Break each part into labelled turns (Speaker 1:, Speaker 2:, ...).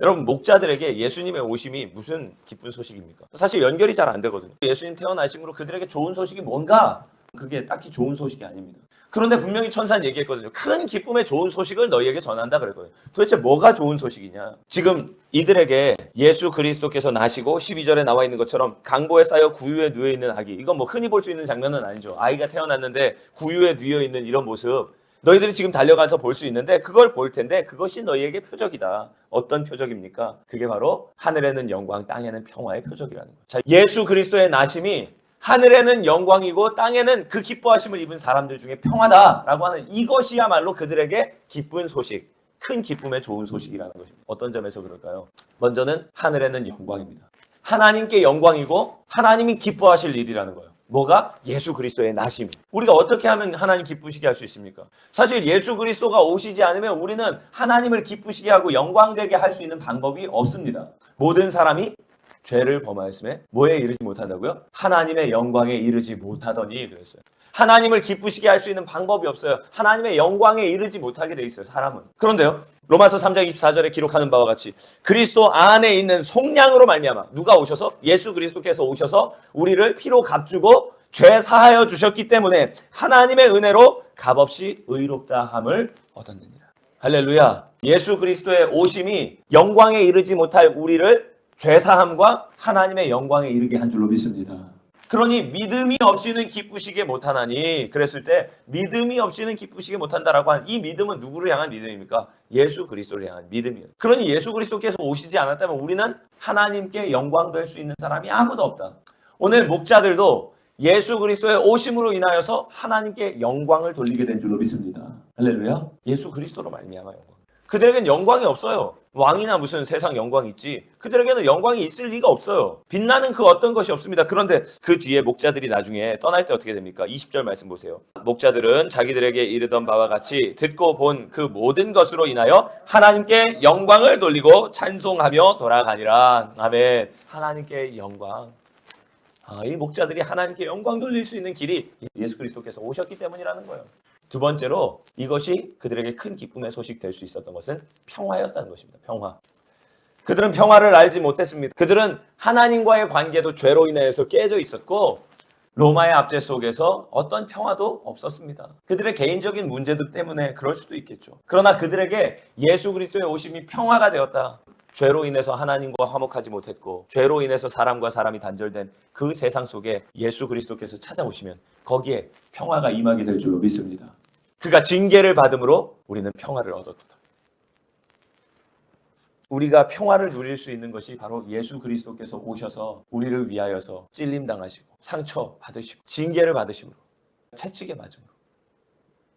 Speaker 1: 여러분 목자들에게 예수님의 오심이 무슨 기쁜 소식입니까? 사실 연결이 잘 안 되거든요. 예수님 태어나심으로 그들에게 좋은 소식이 뭔가 그게 딱히 좋은 소식이 아닙니다. 그런데 분명히 천사는 얘기했거든요. 큰 기쁨의 좋은 소식을 너희에게 전한다 그랬거든요. 도대체 뭐가 좋은 소식이냐? 지금 이들에게 예수 그리스도께서 나시고 12절에 나와 있는 것처럼 강보에 쌓여 구유에 누워 있는 아기. 이건 뭐 흔히 볼 수 있는 장면은 아니죠. 아이가 태어났는데 구유에 누워 있는 이런 모습. 너희들이 지금 달려가서 볼 수 있는데 그걸 볼 텐데 그것이 너희에게 표적이다. 어떤 표적입니까? 그게 바로 하늘에는 영광, 땅에는 평화의 표적이라는 거예요. 자, 예수 그리스도의 나심이 하늘에는 영광이고 땅에는 그 기뻐하심을 입은 사람들 중에 평화다라고 하는 이것이야말로 그들에게 기쁜 소식, 큰 기쁨의 좋은 소식이라는 것입니다. 어떤 점에서 그럴까요? 먼저는 하늘에는 영광입니다. 하나님께 영광이고 하나님이 기뻐하실 일이라는 거예요. 뭐가? 예수 그리스도의 나심. 우리가 어떻게 하면 하나님 기쁘시게 할 수 있습니까? 사실 예수 그리스도가 오시지 않으면 우리는 하나님을 기쁘시게 하고 영광되게 할 수 있는 방법이 없습니다. 모든 사람이 죄를 범하였음에 뭐에 이르지 못한다고요? 하나님의 영광에 이르지 못하더니 그랬어요. 하나님을 기쁘시게 할 수 있는 방법이 없어요. 하나님의 영광에 이르지 못하게 돼 있어요. 사람은. 그런데요. 로마서 3장 24절에 기록하는 바와 같이 그리스도 안에 있는 속량으로 말미암아 누가 오셔서 예수 그리스도께서 오셔서 우리를 피로 값주고 죄 사하여 주셨기 때문에 하나님의 은혜로 값없이 의롭다 함을 얻었느니라. 할렐루야. 예수 그리스도의 오심이 영광에 이르지 못할 우리를 죄 사함과 하나님의 영광에 이르게 한 줄로 믿습니다. 그러니 믿음이 없이는 기쁘시게 못하나니 그랬을 때 믿음이 없이는 기쁘시게 못한다라고 한 이 믿음은 누구를 향한 믿음입니까? 예수 그리스도를 향한 믿음이에요. 그러니 예수 그리스도께서 오시지 않았다면 우리는 하나님께 영광 될 수 있는 사람이 아무도 없다. 오늘 목자들도 예수 그리스도의 오심으로 인하여서 하나님께 영광을 돌리게 된 줄로 믿습니다. 할렐루야. 예수 그리스도로 말미암아 영광. 그들에겐 영광이 없어요. 왕이나 무슨 세상 영광이 있지. 그들에게는 영광이 있을 리가 없어요. 빛나는 그 어떤 것이 없습니다. 그런데 그 뒤에 목자들이 나중에 떠날 때 어떻게 됩니까? 20절 말씀 보세요. 목자들은 자기들에게 이르던 바와 같이 듣고 본 그 모든 것으로 인하여 하나님께 영광을 돌리고 찬송하며 돌아가니라. 아멘. 하나님께 영광. 아, 이 목자들이 하나님께 영광 돌릴 수 있는 길이 예수 그리스도께서 오셨기 때문이라는 거예요. 두 번째로 이것이 그들에게 큰 기쁨의 소식 될 수 있었던 것은 평화였다는 것입니다. 평화. 그들은 평화를 알지 못했습니다. 그들은 하나님과의 관계도 죄로 인해서 깨져 있었고 로마의 압제 속에서 어떤 평화도 없었습니다. 그들의 개인적인 문제들 때문에 그럴 수도 있겠죠. 그러나 그들에게 예수 그리스도의 오심이 평화가 되었다. 죄로 인해서 하나님과 화목하지 못했고 죄로 인해서 사람과 사람이 단절된 그 세상 속에 예수 그리스도께서 찾아오시면 거기에 평화가 임하게 될 줄로 믿습니다. 그가 징계를 받음으로 우리는 평화를 얻었다. 우리가 평화를 누릴 수 있는 것이 바로 예수 그리스도께서 오셔서 우리를 위하여서 찔림 당하시고 상처 받으시고 징계를 받으심으로 채찍에 맞음으로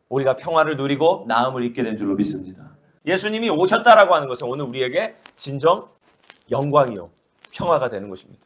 Speaker 1: 우리가 평화를 누리고 나음을 입게 된 줄로 믿습니다. 예수님이 오셨다라고 하는 것은 오늘 우리에게 진정 영광이요 평화가 되는 것입니다.